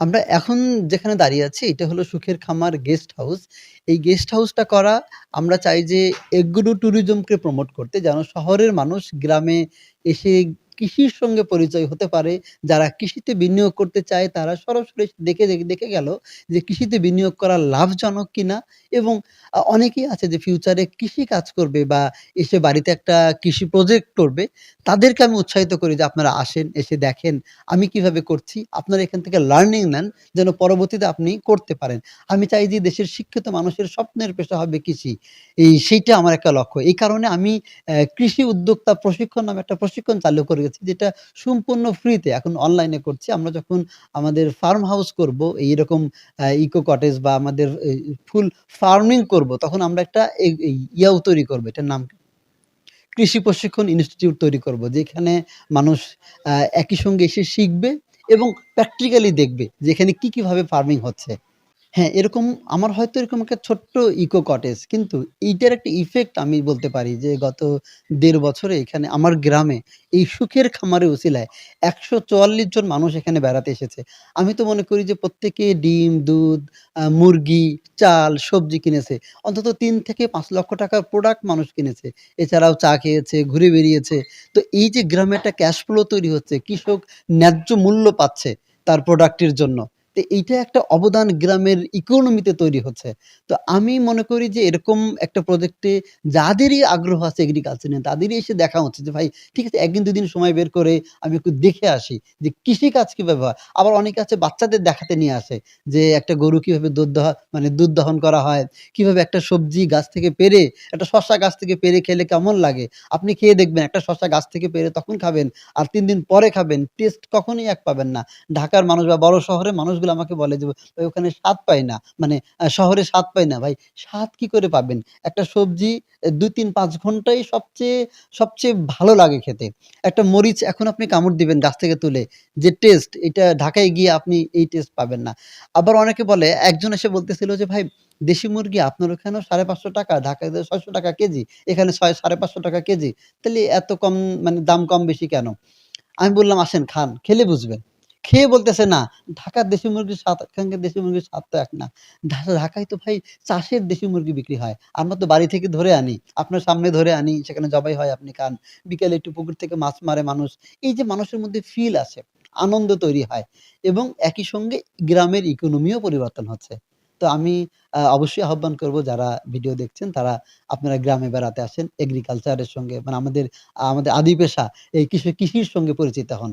আমরা এখন যেখানে দাঁড়িয়ে আছি, এটা হলো সুখের খামার গেস্ট হাউস। এই গেস্ট হাউসটা করা, আমরা চাই যে এগ্রো ট্যুরিজমকে প্রমোট করতে, যেন শহরের মানুষ গ্রামে এসে কৃষির সঙ্গে পরিচয় হতে পারে। যারা কৃষিতে বিনিয়োগ করতে চায় তারা সরাসরি দেখে দেখে গেল যে কৃষিতে বিনিয়োগ করা লাভজনক কিনা এবং অনেকেই আছে যে ফিউচারে কৃষি কাজ করবে বা এসে বাড়িতে একটা কৃষি প্রজেক্ট করবে। তাদেরকে আমি উৎসাহিত করি যে আপনারা আসেন, এসে দেখেন আমি কীভাবে করছি। আপনারা এখান থেকে লার্নিং নেন যেন পরবর্তীতে আপনি করতে পারেন। আমি চাই যে দেশের শিক্ষিত মানুষের স্বপ্নের পেশা হবে কৃষি। এই সেইটা আমার একটা লক্ষ্য। এই কারণে আমি কৃষি উদ্যোক্তা প্রশিক্ষণ নামে একটা প্রশিক্ষণ চালু করেছি যেটা সম্পূর্ণ ফ্রিতে এখন অনলাইনে করছি। আমরা যখন আমাদের ফার্ম হাউস করব এইরকম ইকো কটেজ বা আমাদের ফুল ফার্মিং করব তখন আমরা একটা ইয়াও তৈরি করব এটার নাম কৃষি প্রশিক্ষণ ইনস্টিটিউট তৈরি করব। যেখানে মানুষ একই সঙ্গে এসে শিখবে এবং প্র্যাকটিক্যালি দেখবে যেখানে কি, কীভাবে ফার্মিং হচ্ছে। হ্যাঁ, এরকম আমার হয়তো এরকম একটা ছোট্ট ইকো কটেজ কিন্তু এইটার একটা ইফেক্ট আমি বলতে পারি যে গত দেড় বছরে এখানে আমার গ্রামে এই সুখের খামারের উছিলায় ১৪৪ জন মানুষ এখানে বেড়াতে এসেছে। আমি তো মনে করি যে প্রত্যেকে ডিম, দুধ, মুরগি, চাল, সবজি কিনেছে। অন্তত তিন থেকে পাঁচ লক্ষ টাকার প্রোডাক্ট মানুষ কিনেছে। এছাড়াও চা খেয়েছে, ঘুরে বেরিয়েছে। তো এই যে গ্রামে একটা ক্যাশ ফ্লো তৈরি হচ্ছে, কৃষক ন্যায্য মূল্য পাচ্ছে তার প্রোডাক্টের জন্য। তো এইটা একটা অবদান গ্রামের ইকোনমিতে তৈরি হচ্ছে। তো আমি মনে করি যে এরকম একটা প্রজেক্টে যাদেরই আগ্রহ আছে এগ্রিকালচার নিয়ে তাদেরই এসে দেখা উচিত যে ভাই ঠিক আছে ১ দিন ২ দিন সময় বের করে আমি একটু দেখে আসি যে কৃষিকাজ কীভাবে হয়। আবার অনেকে আছে বাচ্চাদের দেখাতে নিয়ে আসে যে একটা গরু কীভাবে দুধ মানে দুধ দহন করা হয়, কীভাবে একটা সবজি গাছ থেকে পেরে একটা শশা গাছ থেকে পেরে খেলে কেমন লাগে। আপনি খেয়ে দেখবেন একটা শসা গাছ থেকে পেরে তখন খাবেন আর তিন দিন পরে খাবেন। টেস্ট কখনই এক পাবেন না। ঢাকার মানুষ বা বড় শহরের মানুষগুলো আমাকে বলে যে ভাই ওখানে স্বাদ পাই না। মানে শহরে স্বাদ পাই না। ভাই স্বাদ কি করে পাবেন? একটা সবজি ২, ৩, ৫ ঘন্টাই সবচেয়ে, সবচেয়ে ভালো লাগে খেতে। একটা মরিচ এখন আপনি কামড় দিবেন গাছ থেকে তুলে। যে টেস্ট এটা ঢাকায় গিয়ে আপনি এই টেস্ট পাবেন না। আবার অনেকে বলে একজন এসে বলতেছিল যে ভাই দেশি মুরগি আপনার ওখানেও ৳৫৫০ ঢাকায় ছয়শো টাকা কেজি। এখানে ছয় ৳৫৫০ কেজি। তাহলে এত কম মানে দাম কম বেশি কেন? আমি বললাম আসেন খান, খেলে বুঝবেন। খেয়ে বলতেছে না, ঢাকার দেশি মুরগির স্বাদ এখানকার দেশি মুরগির স্বাদ তো এক না। ঢাকায় তো ভাই চাষের দেশি মুরগি বিক্রি হয়। আমরা তো বাড়ি থেকে ধরে আনি। আপনার সামনে ধরে আনি, সেখানে জবাই হয় আপনি খান। বিকেলে একটু পুকুর থেকে মাছ মারে মানুষ। এই যে মানুষের মধ্যে ফিল আসে, আনন্দ তৈরি হয় এবং একই সঙ্গে গ্রামের ইকোনমিও পরিবর্তন হচ্ছে। তো আমি অবশ্যই আহ্বান করব যারা ভিডিও দেখছেন তারা আপনারা গ্রামে বেড়াতে আসেন। এগ্রিকালচারের সঙ্গে মানে আমাদের, আমাদের আদি পেশা এই কৃষি কৃষির সঙ্গে পরিচিত হন।